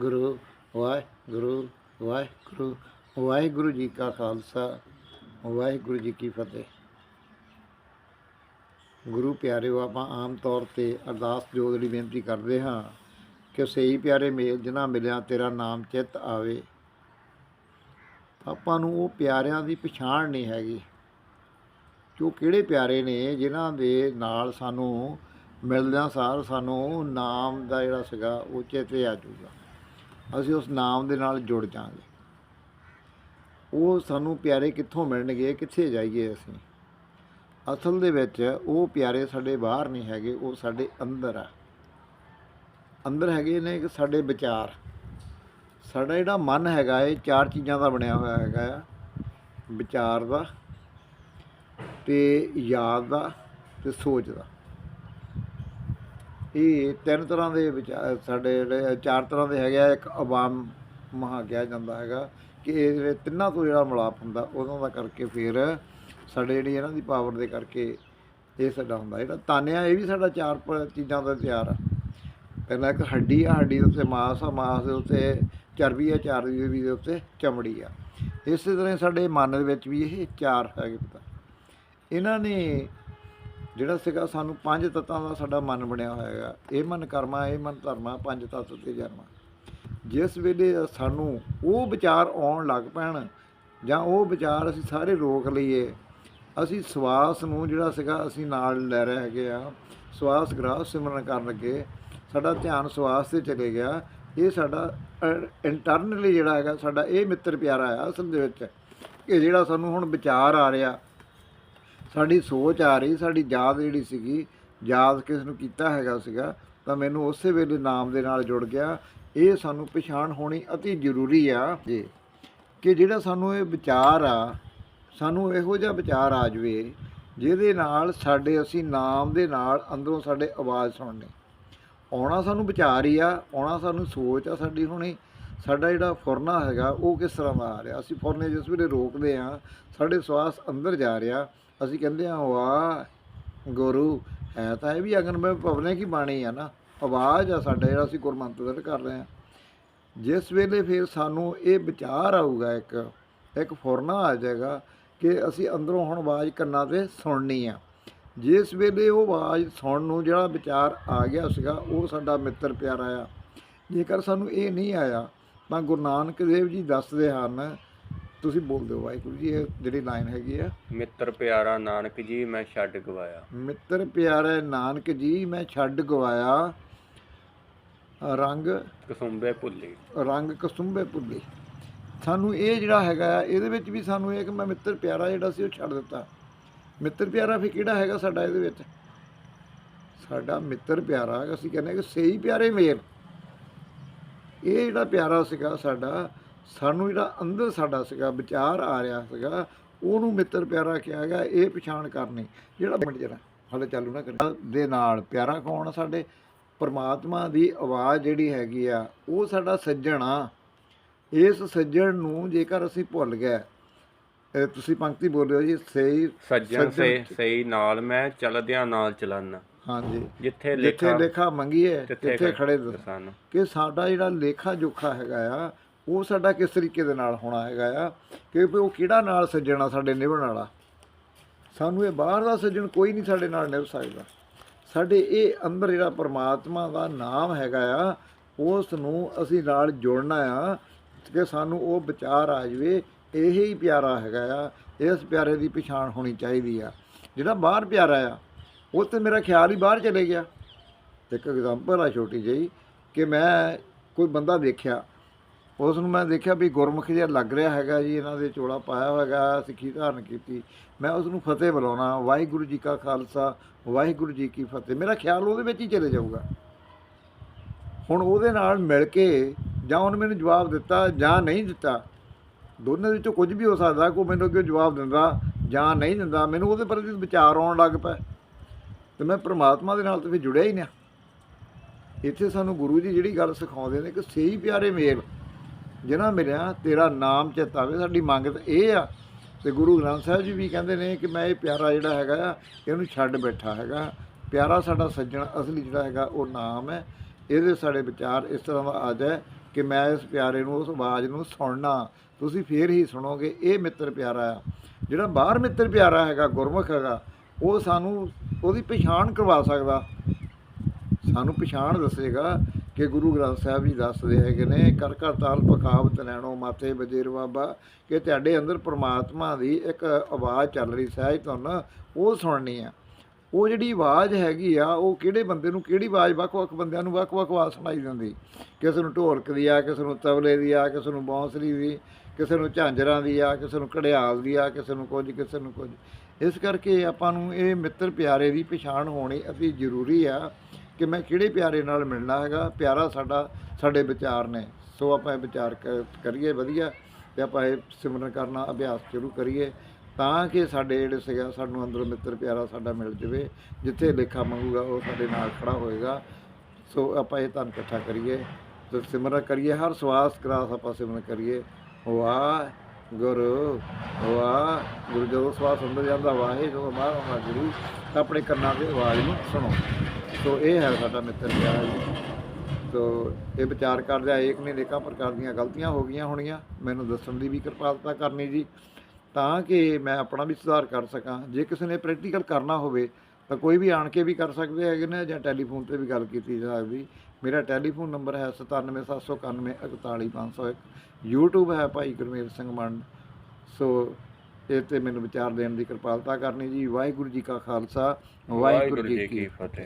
ਗੁਰੂ ਵਾਹਿਗੁਰੂ ਵਾਹਿਗੁਰੂ ਵਾਹਿਗੁਰੂ ਜੀ ਕਾ ਖਾਲਸਾ, ਵਾਹਿਗੁਰੂ ਜੀ ਕੀ ਫਤਿਹ। ਗੁਰੂ ਪਿਆਰਿਓ, ਆਪਾਂ ਆਮ ਤੌਰ ਤੇ ਅਰਦਾਸ ਜੋਗ ਲਈ ਬੇਨਤੀ ਕਰਦੇ ਹਾਂ ਕਿ ਸਹੀ ਪਿਆਰੇ ਮੇਲ ਜਿਨ੍ਹਾਂ ਮਿਲਿਆ, ਤੇਰਾ ਨਾਮ ਚਿੱਤ ਆਵੇ। ਆਪਾਂ ਨੂੰ ਉਹ ਪਿਆਰਿਆਂ ਦੀ ਪਛਾਣ ਨਹੀਂ ਹੈਗੀ। ਕਿ ਉਹ ਕਿਹੜੇ ਪਿਆਰੇ ਨੇ ਜਿਨ੍ਹਾਂ ਦੇ ਨਾਲ ਸਾਨੂੰ ਮਿਲਦਿਆਂ ਸਾਰ ਸਾਨੂੰ ਨਾਮ ਦਾ ਜਿਹੜਾ ਸੀਗਾ, ਉਹ ਚੇਤੇ ਆ ਜਾਊਗਾ। ਅਸੀਂ ਉਸ ਨਾਮ ਦੇ ਨਾਲ ਜੁੜ ਜਾਾਂਗੇ। ਉਹ ਸਾਨੂੰ ਪਿਆਰੇ ਕਿੱਥੋਂ ਮਿਲਣਗੇ, ਕਿੱਥੇ ਜਾਈਏ ਅਸੀਂ? ਅਸਲ ਦੇ ਵਿੱਚ ਉਹ ਪਿਆਰੇ ਸਾਡੇ ਬਾਹਰ ਨਹੀਂ ਹੈਗੇ, ਉਹ ਸਾਡੇ ਅੰਦਰ ਆ। ਅੰਦਰ ਹੈਗੇ ਨੇ ਕਿ ਸਾਡੇ ਵਿਚਾਰ। ਸਾਡਾ ਜਿਹੜਾ ਮਨ ਹੈਗਾ, ਇਹ ਚਾਰ ਚੀਜ਼ਾਂ ਦਾ ਬਣਿਆ ਹੋਇਆ ਹੈਗਾ ਆ। ਵਿਚਾਰ ਦਾ ਤੇ ਯਾਦ ਦਾ ਤੇ ਸੋਚ ਦਾ। ਇਹ ਤਿੰਨ ਤਰ੍ਹਾਂ ਦੇ ਵਿਚਾਰ ਸਾਡੇ ਜਿਹੜੇ ਚਾਰ ਤਰ੍ਹਾਂ ਦੇ ਹੈਗੇ ਆ। ਇੱਕ ਆਵਾਮ ਮਹਾ ਕਿਹਾ ਜਾਂਦਾ ਹੈਗਾ ਕਿ ਇਹ ਜਿਹੜੇ ਤਿੰਨਾਂ ਤੋਂ ਜਿਹੜਾ ਮਿਲਾਪ ਹੁੰਦਾ ਉਹਨਾਂ ਦਾ ਕਰਕੇ ਫਿਰ ਸਾਡੇ ਜਿਹੜੀ ਇਹਨਾਂ ਦੀ ਪਾਵਰ ਦੇ ਕਰਕੇ ਇਹ ਸਾਡਾ ਹੁੰਦਾ। ਜਿਹੜਾ ਤਾਨਿਆ, ਇਹ ਵੀ ਸਾਡਾ ਚਾਰ ਪ- ਚੀਜ਼ਾਂ ਦਾ ਤਿਆਰ ਆ। ਪਹਿਲਾਂ ਇੱਕ ਹੱਡੀ ਆ, ਹੱਡੀ ਦੇ ਉੱਤੇ ਮਾਸ ਆ, ਮਾਸ ਦੇ ਉੱਤੇ ਚਰਬੀ ਆ, ਚਰਬੀ ਦੇ ਉੱਤੇ ਚਮੜੀ ਆ। ਇਸੇ ਤਰ੍ਹਾਂ ਸਾਡੇ ਮਨ ਦੇ ਵਿੱਚ ਵੀ ਇਹ ਚਾਰ ਹੈਗੇ ਪਤਾ। ਇਹਨਾਂ ਨੇ ਜਿਹੜਾ ਸੀਗਾ ਸਾਨੂੰ ਪੰਜ ਤੱਤਾਂ ਦਾ ਸਾਡਾ ਮਨ ਬਣਿਆ ਹੋਇਆ ਹੈਗਾ ਇਹ ਮਨ ਕਰਮਾ, ਇਹ ਮਨ ਧਰਮਾ, ਪੰਜ ਤੱਤ ਤੇ ਜਨਮਾ। ਜਿਸ ਵੇਲੇ ਸਾਨੂੰ ਉਹ ਵਿਚਾਰ ਆਉਣ ਲੱਗ ਪੈਣ ਜਾਂ ਉਹ ਵਿਚਾਰ ਅਸੀਂ ਸਾਰੇ ਰੋਕ ਲਈਏ, ਅਸੀਂ ਸਵਾਸ ਨੂੰ ਜਿਹੜਾ ਸੀਗਾ ਅਸੀਂ ਨਾਲ ਲੈ ਰਹੇ ਹੈਗੇ ਆ, ਸਵਾਸ ਗ੍ਰਾਸ ਸਿਮਰਨ ਕਰਨ ਲੱਗੇ, ਸਾਡਾ ਧਿਆਨ ਸਵਾਸ ਤੇ ਚਲੇ ਗਿਆ। ਇਹ ਸਾਡਾ ਇੰਟਰਨਲੀ ਜਿਹੜਾ ਹੈਗਾ ਸਾਡਾ ਇਹ ਮਿੱਤਰ ਪਿਆਰਾ ਆ ਅਸਲ ਦੇ ਵਿੱਚ ਇਹ ਜਿਹੜਾ ਸਾਨੂੰ ਹੁਣ ਵਿਚਾਰ ਆ ਰਿਹਾ ਸਾਡੀ ਸੋਚ ਆ ਰਹੀ, ਸਾਡੀ ਯਾਦ ਜਿਹੜੀ ਸੀਗੀ, ਯਾਦ ਕਿਸ ਨੂੰ ਕੀਤਾ ਹੈਗਾ ਸੀਗਾ, ਤਾਂ ਮੈਨੂੰ ਉਸੇ ਵੇਲੇ ਨਾਮ ਦੇ ਨਾਲ ਜੁੜ ਗਿਆ। ਇਹ ਸਾਨੂੰ ਪਛਾਣ ਹੋਣੀ ਅਤੀ ਜ਼ਰੂਰੀ ਆ ਜੀ, ਕਿ ਜਿਹੜਾ ਸਾਨੂੰ ਇਹ ਵਿਚਾਰ ਆ, ਸਾਨੂੰ ਇਹੋ ਜਿਹਾ ਵਿਚਾਰ ਆ ਜਵੇ, ਜਿਹਦੇ ਨਾਲ ਸਾਡੇ ਅਸੀਂ ਨਾਮ ਦੇ ਨਾਲ ਅੰਦਰੋਂ ਸਾਡੇ ਆਵਾਜ਼ ਸੁਣਨੀ। ਆਉਣਾ ਸਾਨੂੰ ਵਿਚਾਰ ਹੀ ਆ, ਆਉਣਾ ਸਾਨੂੰ ਸੋਚ ਆ ਸਾਡੀ ਹੁਣੀ। ਸਾਡਾ ਜਿਹੜਾ ਫੁਰਨਾ ਹੈਗਾ, ਉਹ ਕਿਸ ਤਰ੍ਹਾਂ ਦਾ ਆ ਰਿਹਾ? ਅਸੀਂ ਫੁਰਨੇ ਜਿਸ ਵੇਲੇ ਰੋਕਦੇ ਆ, ਸਾਡੇ ਸਵਾਸ ਅੰਦਰ ਜਾ ਰਿਹਾ ਅਸੀਂ ਕਹਿੰਦੇ ਹਾਂ, ਵਾਹ ਗੁਰੂ ਹੈ ਤਾਂ ਇਹ ਵੀ ਅਗਨ ਮੈਂ ਪਵਨੇ ਕੀ ਬਾਣੀ ਆ ਨਾ। ਆਵਾਜ਼ ਆ ਸਾਡਾ ਜਿਹੜਾ ਅਸੀਂ ਗੁਰਮੰਤਰ ਕਰ ਰਹੇ ਹਾਂ। ਜਿਸ ਵੇਲੇ ਫਿਰ ਸਾਨੂੰ ਇਹ ਵਿਚਾਰ ਆਊਗਾ ਇੱਕ ਇੱਕ ਫੁਰਨਾ ਆ ਜਾਏਗਾ ਕਿ ਅਸੀਂ ਅੰਦਰੋਂ ਹੁਣ ਆਵਾਜ਼ ਕੰਨਾਂ ਤੇ ਸੁਣਨੀ ਆ। ਜਿਸ ਵੇਲੇ ਉਹ ਆਵਾਜ਼ ਸੁਣਨ ਨੂੰ ਜਿਹੜਾ ਵਿਚਾਰ ਆ ਗਿਆ ਸੀਗਾ, ਉਹ ਸਾਡਾ ਮਿੱਤਰ ਪਿਆਰਾ ਆ। ਜੇਕਰ ਸਾਨੂੰ ਇਹ ਨਹੀਂ ਆਇਆ, ਤਾਂ ਗੁਰੂ ਨਾਨਕ ਦੇਵ ਜੀ ਦੱਸਦੇ ਹਨ ਤੁਸੀਂ ਬੋਲ ਦਿਓ ਵਾਹਿਗੁਰੂ ਜੀ ਇਹ ਜਿਹੜੀ ਲਾਈਨ ਹੈਗੀ ਆ। ਮਿੱਤਰ ਪਿਆਰਾ ਨਾਨਕ ਜੀ ਮੈਂ ਛੱਡ ਗਵਾਇਆ। ਮਿੱਤਰ ਪਿਆਰੇ ਨਾਨਕ ਜੀ ਮੈਂ ਛੱਡ ਗਵਾਇਆ। ਰੰਗ ਕਸੁੰਬੇ ਭੁੱਲੀ। ਰੰਗ ਕਸੁੰਬੇ ਭੁੱਲੀ। ਸਾਨੂੰ ਇਹ ਜਿਹੜਾ ਹੈਗਾ ਆ, ਇਹਦੇ ਵਿੱਚ ਵੀ ਸਾਨੂੰ ਇਹ ਕਿ ਮੈਂ ਮਿੱਤਰ ਪਿਆਰਾ ਜਿਹੜਾ ਸੀ ਉਹ ਛੱਡ ਦਿੱਤਾ। ਮਿੱਤਰ ਪਿਆਰਾ ਫਿਰ ਕਿਹੜਾ ਹੈਗਾ ਸਾਡਾ ਇਹਦੇ ਵਿੱਚ? ਸਾਡਾ ਮਿੱਤਰ ਪਿਆਰਾ ਅਸੀਂ ਕਹਿੰਦੇ ਹਾਂ ਕਿ ਸਹੀ ਪਿਆਰੇ ਮੇਲ ਇਹ ਜਿਹੜਾ ਪਿਆਰਾ ਸੀਗਾ ਸਾਡਾ ਸਾਨੂੰ ਜਿਹੜਾ ਅੰਦਰ ਸਾਡਾ ਸੀਗਾ ਵਿਚਾਰ ਆ ਰਿਹਾ ਸੀਗਾ ਉਹਨੂੰ ਮਿੱਤਰ ਪਿਆਰਾ ਕਿਹਾ ਗਿਆ ਇਹ ਪਛਾਣ ਕਰਨੀ। ਜਿਹੜਾ ਮਿੰਟ ਜਰਾ ਹਾਲੇ ਚਾਲੂ ਨਾ ਕਰੀ ਦੇ ਨਾਲ ਪਿਆਰਾ ਕੌਣ ਆ ਸਾਡੇ? ਪਰਮਾਤਮਾ ਦੀ ਆਵਾਜ਼ ਜਿਹੜੀ ਹੈਗੀ ਆ ਉਹ ਸਾਡਾ ਸੱਜਣ ਆ। ਇਸ ਸੱਜਣ ਨੂੰ ਜੇਕਰ ਅਸੀਂ ਭੁੱਲ ਗਏ ਤੁਸੀਂ ਪੰਕਤੀ ਬੋਲਿਓ ਜੀ ਸਹੀ ਸੱਜਣ ਸੇ ਸਹੀ ਨਾਲ ਮੈਂ ਚਲਦਿਆਂ ਨਾਲ ਚਲਨ। ਹਾਂਜੀ। ਜਿੱਥੇ ਜਿੱਥੇ ਲੇਖਾ ਲੇਖਾ ਮੰਗੀਏ ਤਿੱਥੇ ਖੜੇ ਦੱਸ ਸਨ। ਕਿ ਸਾਡਾ ਜਿਹੜਾ ਲੇਖਾ ਜੋਖਾ ਹੈਗਾ ਆ ਉਹ ਸਾਡਾ ਕਿਸ ਤਰੀਕੇ ਦੇ ਨਾਲ ਹੋਣਾ ਹੈਗਾ ਆ ਕਿ ਉਹ ਕਿਹੜਾ ਨਾਲ ਸੱਜਣਾ ਸਾਡੇ ਨਿਭਣ ਵਾਲਾ? ਸਾਨੂੰ ਇਹ ਬਾਹਰ ਦਾ ਸੱਜਣ ਕੋਈ ਨਹੀਂ ਸਾਡੇ ਨਾਲ ਨਿਭ ਸਕਦਾ। ਸਾਡੇ ਇਹ ਅੰਦਰ ਜਿਹੜਾ ਪਰਮਾਤਮਾ ਦਾ ਨਾਮ ਹੈਗਾ ਆ, ਉਸ ਨੂੰ ਅਸੀਂ ਨਾਲ ਜੋੜਨਾ ਆ ਕਿ ਸਾਨੂੰ ਉਹ ਵਿਚਾਰ ਆ ਜਵੇ, ਇਹ ਹੀ ਪਿਆਰਾ ਹੈਗਾ ਆ, ਇਸ ਪਿਆਰੇ ਦੀ ਪਛਾਣ ਹੋਣੀ ਚਾਹੀਦੀ ਆ। ਜਿਹੜਾ ਬਾਹਰ ਪਿਆਰਾ ਆ, ਉਹ ਤੇ ਮੇਰਾ ਖਿਆਲ ਹੀ ਬਾਹਰ ਚਲੇ ਗਿਆ। ਇੱਕ ਐਗਜ਼ਾਮਪਲ ਆ ਛੋਟੀ ਜਿਹੀ ਕਿ ਮੈਂ ਕੋਈ ਬੰਦਾ ਦੇਖਿਆ ਉਸ ਨੂੰ ਮੈਂ ਦੇਖਿਆ ਵੀ ਗੁਰਮੁਖ ਜਿਹਾ ਲੱਗ ਰਿਹਾ ਹੈਗਾ ਜੀ, ਇਹਨਾਂ ਦੇ ਚੋਲਾ ਪਾਇਆ ਹੋਇਆ ਹੈਗਾ ਸਿੱਖੀ ਧਾਰਨ ਕੀਤੀ। ਮੈਂ ਉਸ ਨੂੰ ਫਤਿਹ ਬੁਲਾਉਣਾ, ਵਾਹਿਗੁਰੂ ਜੀ ਕਾ ਖਾਲਸਾ, ਵਾਹਿਗੁਰੂ ਜੀ ਕੀ ਫਤਿਹ। ਮੇਰਾ ਖਿਆਲ ਉਹਦੇ ਵਿੱਚ ਹੀ ਚਲੇ ਜਾਊਗਾ। ਹੁਣ ਉਹਦੇ ਨਾਲ ਮਿਲ ਕੇ ਜਾਂ ਉਹਨੇ ਮੈਨੂੰ ਜਵਾਬ ਦਿੱਤਾ ਜਾਂ ਨਹੀਂ ਦਿੱਤਾ, ਦੋਨਾਂ ਵਿੱਚੋਂ ਕੁਝ ਵੀ ਹੋ ਸਕਦਾ, ਕੋਈ ਮੈਨੂੰ ਅੱਗੇ ਜਵਾਬ ਦਿੰਦਾ ਜਾਂ ਨਹੀਂ ਦਿੰਦਾ, ਮੈਨੂੰ ਉਹਦੇ ਪ੍ਰਤੀ ਵਿਚਾਰ ਆਉਣ ਲੱਗ ਪਿਆ। ਤੇ ਮੈਂ ਪ੍ਰਮਾਤਮਾ ਦੇ ਨਾਲ ਤਾਂ ਫਿਰ ਜੁੜਿਆ ਹੀ ਨਾ ਇੱਥੇ ਸਾਨੂੰ ਗੁਰੂ ਜੀ ਜਿਹੜੀ ਗੱਲ ਸਿਖਾਉਂਦੇ ਨੇ ਕਿ ਸਹੀ ਪਿਆਰੇ ਮੇਲ ਜਿਨ੍ਹਾਂ ਮਿਲਿਆ, ਤੇਰਾ ਨਾਮ ਚੇਤਾਵੇ ਸਾਡੀ ਮੰਗ ਤਾਂ ਇਹ ਆ। ਤੇ ਗੁਰੂ ਗ੍ਰੰਥ ਸਾਹਿਬ ਜੀ ਵੀ ਕਹਿੰਦੇ ਨੇ ਕਿ ਮੈਂ ਇਹ ਪਿਆਰਾ ਜਿਹੜਾ ਹੈਗਾ ਆ, ਇਹਨੂੰ ਛੱਡ ਬੈਠਾ ਹੈਗਾ। ਪਿਆਰਾ ਸਾਡਾ ਸੱਜਣ, ਅਸਲੀ ਜਿਹੜਾ ਹੈਗਾ, ਉਹ ਨਾਮ ਹੈ। ਇਹਦੇ ਸਾਡੇ ਵਿਚਾਰ ਇਸ ਤਰ੍ਹਾਂ ਦਾ ਆ ਜਾਏ ਕਿ ਮੈਂ ਇਸ ਪਿਆਰੇ ਨੂੰ, ਉਸ ਆਵਾਜ਼ ਨੂੰ ਸੁਣਨਾ। ਤੁਸੀਂ ਫੇਰ ਹੀ ਸੁਣੋਗੇ, ਇਹ ਮਿੱਤਰ ਪਿਆਰਾ ਆ। ਜਿਹੜਾ ਬਾਹਰ ਮਿੱਤਰ ਪਿਆਰਾ ਹੈਗਾ, ਗੁਰਮੁਖ ਹੈਗਾ, ਉਹ ਸਾਨੂੰ, ਉਹਦੀ ਪਛਾਣ ਕਰਵਾ ਸਕਦਾ। ਸਾਨੂੰ ਪਛਾਣ ਦੱਸੇਗਾ ਕਿ ਗੁਰੂ ਗ੍ਰੰਥ ਸਾਹਿਬ ਜੀ ਦੱਸਦੇ ਹੈਗੇ ਨੇ ਕਰ ਕਰ ਤਾਲ ਪਕਾਵਤ ਨੈਣੋ ਮਾਥੇ ਬਜੇਰ ਬਾਬਾ, ਕਿ ਤੁਹਾਡੇ ਅੰਦਰ ਪ੍ਰਮਾਤਮਾ ਦੀ ਇੱਕ ਆਵਾਜ਼ ਚੱਲ ਰਹੀ ਸਹਿਜ ਤੁਹਾਨੂੰ ਉਹ ਸੁਣਨੀ ਆ। ਉਹ ਜਿਹੜੀ ਆਵਾਜ਼ ਹੈਗੀ ਆ, ਉਹ ਕਿਹੜੇ ਬੰਦੇ ਨੂੰ, ਕਿਹੜੀ ਆਵਾਜ਼ ਵੱਖ-ਵੱਖ ਬੰਦਿਆਂ ਨੂੰ ਵੱਖ-ਵੱਖ ਆਵਾਜ਼ ਸੁਣਾਈ ਦਿੰਦੀ? ਕਿਸੇ ਨੂੰ ਢੋਲਕ ਦੀ ਆ, ਕਿਸੇ ਨੂੰ ਤਬਲੇ ਦੀ ਆ, ਕਿਸੇ ਨੂੰ ਬਾਂਸਰੀ ਦੀ, ਕਿਸੇ ਨੂੰ ਝਾਂਜਰਾਂ ਦੀ ਆ, ਕਿਸੇ ਨੂੰ ਘੜਿਆਲ ਦੀ ਆ, ਕਿਸੇ ਨੂੰ ਕੁਝ, ਕਿਸੇ ਨੂੰ ਕੁਝ। ਇਸ ਕਰਕੇ ਆਪਾਂ ਨੂੰ ਇਹ ਮਿੱਤਰ ਪਿਆਰੇ ਦੀ ਪਛਾਣ ਹੋਣੀ ਅਤੀ ਜ਼ਰੂਰੀ ਆ। ਕਿ ਮੈਂ ਕਿਹੜੇ ਪਿਆਰੇ ਨਾਲ ਮਿਲਣਾ ਹੈਗਾ, ਪਿਆਰਾ ਸਾਡਾ, ਸਾਡੇ ਵਿਚਾਰ ਨੇ। ਸੋ ਆਪਾਂ ਇਹ ਵਿਚਾਰ ਕ- ਕਰੀਏ ਵਧੀਆ ਤੇ ਆਪਾਂ ਇਹ ਸਿਮਰਨ ਕਰਨਾ, ਅਭਿਆਸ ਸ਼ੁਰੂ ਕਰੀਏ ਤਾਂ ਕਿ ਸਾਡੇ ਜਿਹੜੇ ਸੀਗਾ, ਸਾਨੂੰ ਅੰਦਰੋਂ ਮਿੱਤਰ ਪਿਆਰਾ ਸਾਡਾ ਮਿਲ ਜਵੇ, ਜਿੱਥੇ ਲੇਖਾ ਮੰਗੂਗਾ, ਉਹ ਸਾਡੇ ਨਾਲ ਖੜਾ ਹੋਏਗਾ। ਸੋ ਆਪਾਂ ਇਹ ਧਨ ਇਕੱਠਾ ਕਰੀਏ, ਤੇ ਸਿਮਰਨ ਕਰੀਏ, ਹਰ ਸਵਾਸ ਕਰਾਸ ਆਪਾਂ ਸਿਮਰਨ ਕਰੀਏ। ਵਾਹ ਗੁਰੂ ਵਾਹ ਗੁਰੂ ਜਦੋਂ ਸਵਾਸ ਅੰਦਰ ਜਾਂਦਾ ਵਾਹੇ ਜਦੋਂ ਬਾਹਰ ਆਉਂਦਾ ਗੁਰੂ ਤਾਂ ਆਪਣੇ ਕੰਨਾਂ ਤੇ ਆਵਾਜ਼ ਨੂੰ ਸੁਣੋ। ਸੋ ਇਹ ਹੈ ਸਾਡਾ ਮਿੱਤਰ ਪਿਆਰਾ ਜੀ। ਤੋ ਇਹ ਵਿਚਾਰ ਕਰਦਿਆਂ ਏਕ ਨੇ ਨੇਕਾਂ ਪ੍ਰਕਾਰ ਦੀਆਂ ਗਲਤੀਆਂ ਹੋ ਗਈਆਂ ਹੋਣੀਆਂ ਮੈਨੂੰ ਦੱਸਣ ਦੀ ਵੀ ਕਿਰਪਾਲਤਾ ਕਰਨੀ ਜੀ। ਤਾਂ ਕਿ ਮੈਂ ਆਪਣਾ ਵੀ ਸੁਧਾਰ ਕਰ ਸਕਾਂ। ਜੇ ਕਿਸੇ ਨੇ ਪ੍ਰੈਕਟੀਕਲ ਕਰਨਾ ਹੋਵੇ ਤਾਂ ਕੋਈ ਵੀ ਆਣ ਕੇ ਵੀ ਕਰ ਸਕਦੇ ਹੈਗੇ ਨੇ ਜਾਂ ਟੈਲੀਫੋਨ ਤੇ ਵੀ ਗੱਲ ਕੀਤੀ ਜਾ ਸਕਦੀ। ਮੇਰਾ ਟੈਲੀਫੋਨ ਨੰਬਰ ਹੈ 9779141501 YouTube ਹੈ ਭਾਈ ਗੁਰਮੇਲ ਸਿੰਘ ਮੰਡ। ਸੋ ਇਹ ਤੇ ਮੈਨੂੰ ਵਿਚਾਰ ਦੇਣ ਦੀ ਕਿਰਪਾਲਤਾ ਕਰਨੀ ਜੀ। ਵਾਹਿਗੁਰੂ ਜੀ ਕਾ ਖਾਲਸਾ ਵਾਹਿਗੁਰੂ ਜੀ ਕੀ ਫਤਿਹ।